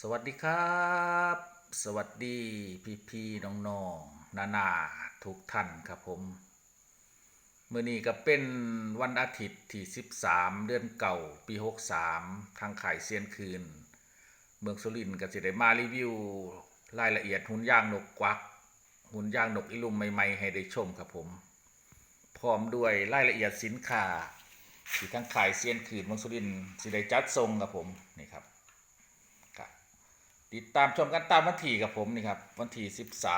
สวัสดีครับ สวัสดีพี่พี่ๆน้องๆนานาทุกท่านครับผมเมื่อนี้ก็เป็นวันอาทิตย์ที่ 13 เดือนเก่าปี 63 ทางขายเซียนคืน เมืองสุรินทร์ก็จะได้มารีวิว รายละเอียดหุ่นย่างนกกวัก หุ่นย่างนกอิลุมใหม่ๆ ให้ได้ชมครับผม พร้อมด้วยรายละเอียดสินค้าที่ทางขายเซียนคืนเมืองสุรินทร์สิได้จัดทรงครับผมนี่ครับ ติดตามชมกันตามวันที่กับผมนี่ครับวันที่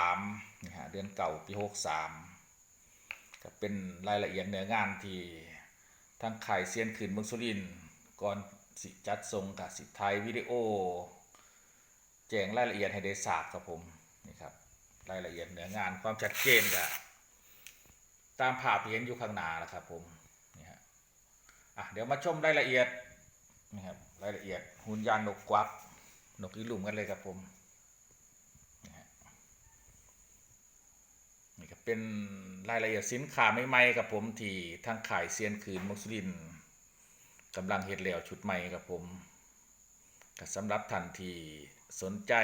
13นี่ฮะเดือนเก่าปี63ก็เป็นรายละเอียดเนื้องานที่ทางขายเซียนขืนเมืองสุรินก่อนสิจัดทรงกับสิไทยวิดีโอ แจ้งรายละเอียดให้ได้ทราบครับผมนี่ครับรายละเอียดเนื้องานความชัดเจนกับตามภาพที่เห็นอยู่ข้างหน้านะครับผมนี่ฮะอะเดี๋ยวมาชมรายละเอียดนะครับรายละเอียดหุ่นยานนกกวัก นกอีหลุมกันเลยครับผมนี่ฮะนี่ก็เป็นรายละเอียดสินค้าใหม่ๆกับผมที่ทางขายเซียนคืนมุสลินกำลังเฮ็ดแล้วชุดใหม่กับผมก็สำหรับท่านที่สนใจ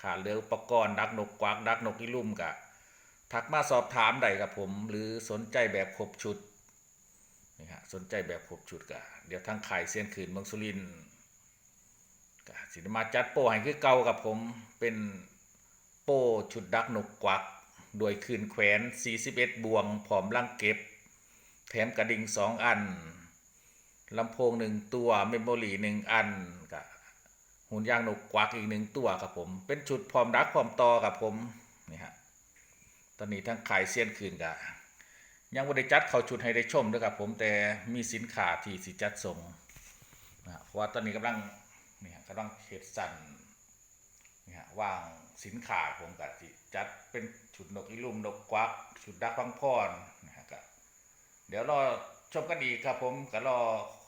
ขาดเหลืออุปกรณ์ดักนกกวักดักนกอีลุ่มกะทักมาสอบถามได้ครับผม หรือสนใจแบบครบชุดนี่ฮะสนใจแบบครบชุดกะเดี๋ยวทางขายเซียนขืนเมืองสุรินทร์ สิมาจัดโปรให้คือเก่ากับผมเป็นโปชุดดักนกกวักโดวยคืนแขวน 41 บวงผอมลังเก็บ แถมกระดิ่ง2อันลำโพง1ตัวเมมโมรี่1อันกะหุ่นยางนกกวักอีกหนึ่งตัวครับผม เป็นชุดพร้อมดักพร้อมต่อกับผมนี่ฮะตอนนี้ทางขายเซียนคืนกะยังไม่ได้จัดเข้าชุดให้ได้ชมด้วยครับผมแต่มีสินค้าที่สิจัดส่งนะฮะเพราะว่าตอนนี้กำลัง นี่ฮะกำลังเฮ็ดสั่นนี่ฮะว่างสินค้าผมก็สิจัดเป็นชุดนกอีลุมนกกวักชุดดักพังพรนะฮะก็เดี๋ยวรอชมกันอีกครับผมก็รอ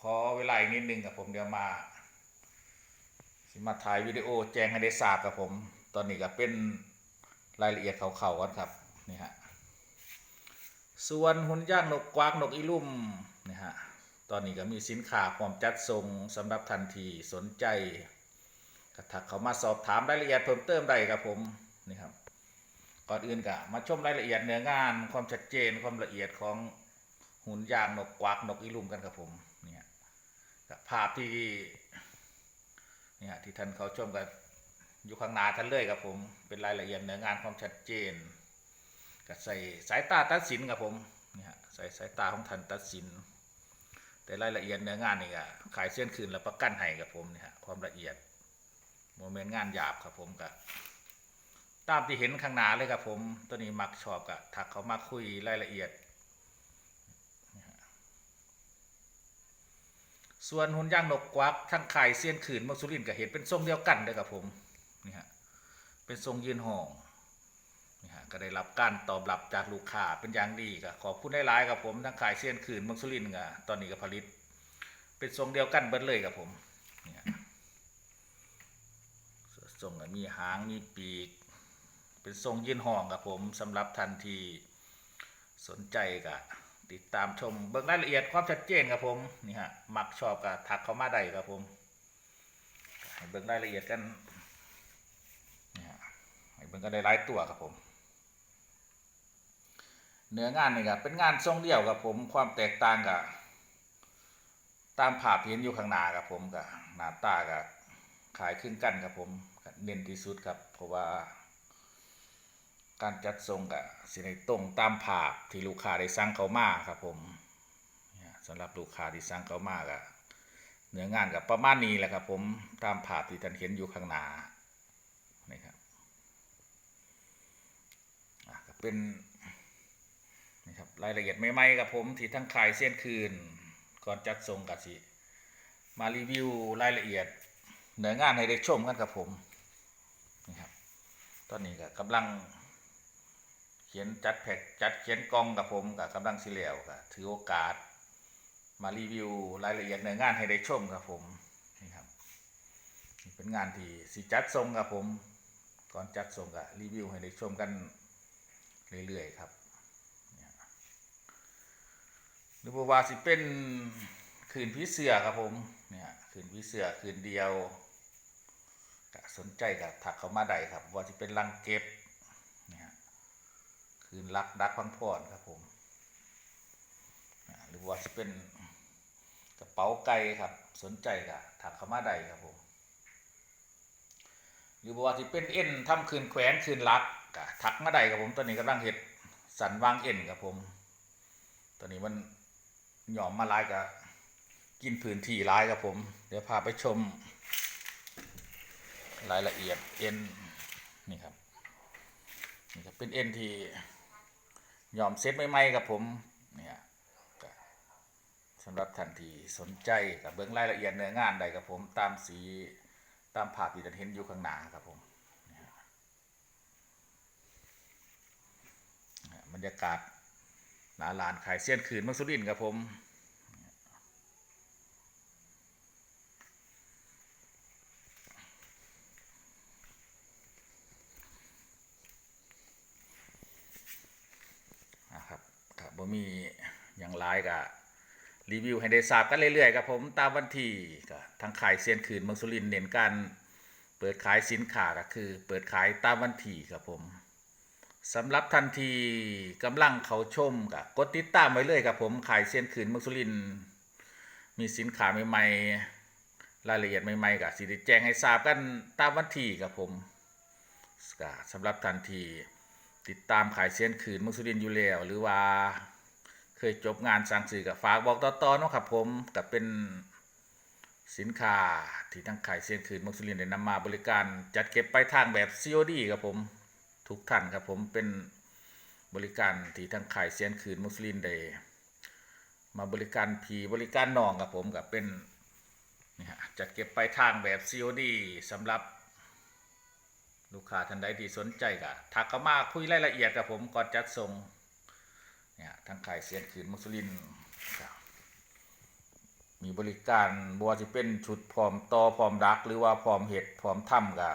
ขอเวลาอีกนิดนึงครับผมเดี๋ยวมาสิมาถ่ายวิดีโอแจ้งให้ได้ทราบครับผม ตอนนี้ก็เป็นรายละเอียดเขาๆกันครับนี่ฮะส่วนหุ่นย่างนกกวากนกอีลุ่มนะฮะ ตอนนี้ก็มีสินค้าพร้อมจัดส่งสำหรับทันทีสนใจก็ทักเขามาสอบถามรายละเอียดเพิ่มเติมได้ครับผมนี่ครับก่อนอื่นก็มาชมรายละเอียดเนื้องาน ความชัดเจนความละเอียดของหุ่นยางนกกวากนกอีลุ่มกันครับผมเนี่ยกับภาพที่เนี่ยที่ท่านเขาชมกันอยู่ข้างหน้าท่านเลยครับผมเป็นรายละเอียดเนื้องานความชัดเจนก็ใส่สายตาตัดสินครับผมนี่ฮะใส่สายตาของท่านตัดสิน แต่รายละเอียดเนื้องานนี่ก็ขายเส้นคืนและประกันให้กับผมนี่ฮะความละเอียดโมเมนต์งานหยาบครับผมก็ตามที่เห็นข้างหน้าเลยครับผมตัวนี้มักชอบก็ทักเขามาคุยรายละเอียด ส่วนหุ่นย่างนกกวักทั้งขายเส้นคืนมักสุรินทร์ก็เห็นเป็นทรงเดียวกันเลยครับผมนี่ฮะเป็นทรงยืนห่อง นี่ฮะก็ได้รับการตอบรับจากลูกค้าเป็นอย่างดีก็ขอบคุณหลายๆกับผมทั้งขายเสี้ยนคืนมืองสุรินทร์ก็ตอนนี้ก็ผลิต เป็นทรงเดียวกันเบิดเลยกับผมทรงมีหางมีปีก เป็นทรงยืนห่องกับผมสำหรับทันทีสนใจก็ติดตามชมเบิ่งรายละเอียดความชัดเจนครับผมนี่ฮะมักชอบก็ทักเข้ามาได้ครับผมให้เบิ่งรายละเอียดกันนี่ฮะให้เบิ่งกันได้หลายตัวครับผม เนื้องานนี่ครับเป็นงานทรงเดี่ยวกับผมความแตกต่างกับตามภาพที่เห็นอยู่ข้างหน้าครับผมกับหน้าตากับขายครึ่งกันครับผมเน้นที่สุดครับ เพราะว่า การจัดทรงกับสิในตรงตามภาพที่ลูกค้าได้สั่งเขามาครับผมสำหรับลูกค้าที่สั่งเขามากับเนื้องานกับประมาณนี้แหละครับ ผมตามภาพที่ท่านเห็นอยู่ข้างหน้านี่ครับเป็น ครับรายละเอียดใหม่ๆกับผมที่ทั้งขายเส้นคืน ก่อนจัดส่งกับสิ มารีวิวรายละเอียดเนื้องานให้ได้ชมกันกับผมนี่ครับตอนนี้ก็กำลังเขียนจัดแพ็กจัดเขียนกล่องกับผมกับกำลังสิเหลวก็ถือโอกาส มารีวิวรายละเอียดเนื้องานให้ได้ชมครับผมนี่ครับเป็นงานที่สิจัดส่งกับผม ก่อนจัดส่งก็รีวิวให้ได้ชมกันเรื่อยๆครับเนี่ย หรือว่าสิเป็นคืนผีเสือครับผมเนี่ยคืนผีเสือคืนเดียวสนใจก็ถักเข้ามาได้ครับ ว่าจะเป็นลังเก็บเนี่ยคืนรักดักพังพรครับผมหรือว่าจะเป็นกระเป๋าไก่ครับ สนใจก็ถักเข้ามาได้ครับผมหรือว่าที่เป็นเอ็นทำคืนแขวนคืนรักก็ถักมาได้ครับผมตอนนี้กำลังเห็ดสันวางเอ็นครับผมตอนนี้มัน หย่อมมาลายก็กินพื้นที่ลายครับผม เดี๋ยวพาไปชม รายละเอียดเอ็นนี่ครับนี่ครับเป็นเอ็นที่หย่อมเซตใหม่ๆครับผมเนี่ยสำหรับท่านที่สนใจกับเบื้องรายละเอียดเนื้องานใดครับผมตามสีตามภาพที่ท่านเห็นอยู่ข้างหน้าครับผมบรรยากาศ หนาลานขายเสี้ยนคืนเมืองสุรินครับผมนะครับครับบ่มีอย่างไรก็รีวิวให้ได้ทราบกันเรื่อยๆครับผมตามวันที่ก็ทางขายเซียนคืนเมืองสุรินเน้นการเปิดขายสินค้าก็คือ เปิดขายตามวันที่ครับผม สำหรับทันทีกำลังเขาชมก็กดติดตามไว้เลยครับผมขายเซียนคืนมืองสุริน มีสินค้าใหม่ๆรายละเอียดใหม่ๆก็สิได้แจ้งให้ทราบกันตามวันที่ครับผมก็สำหรับทันทีติดตามขายเสียนคืนมุกสุรินอยู่แล้วหรือว่าเคยจบงานสั่งสื่อกับฝากบอกต่อๆเนาะครับผมกับเป็นสินค้าที่ทั้งขายเสียนคืนมุกสุรินได้นำมาบริการจัดเก็บไปทางแบบ COD ครับผม ทุกท่านครับผมเป็นบริการที่ทั้งขายเสียนคืนมุสุรินทร์ได้มาบริการผีบริการนองครับผมกับเป็นนี่ฮะจัดเก็บไปลายทางแบบ COD สำหรับลูกค้าท่านใดที่สนใจก็ทักเข้ามาคุยรายละเอียดกับผมก่อนจัดส่งเนี่ยทางขายเสียนคืนมุสลินครับมีบริการบัวจะเป็นชุดพร้อมต่อพร้อมดัก หรือว่าพร้อมเห็ดพร้อมถ้ำก็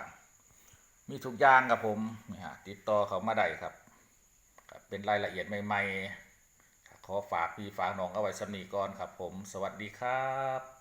มีทุกอย่างครับผมนี่ฮะติดต่อเขามาได้ครับ เป็นรายละเอียดใหม่ๆขอฝากพี่ฝากน้องเอาไว้สำนีก่อนครับผม สวัสดีครับ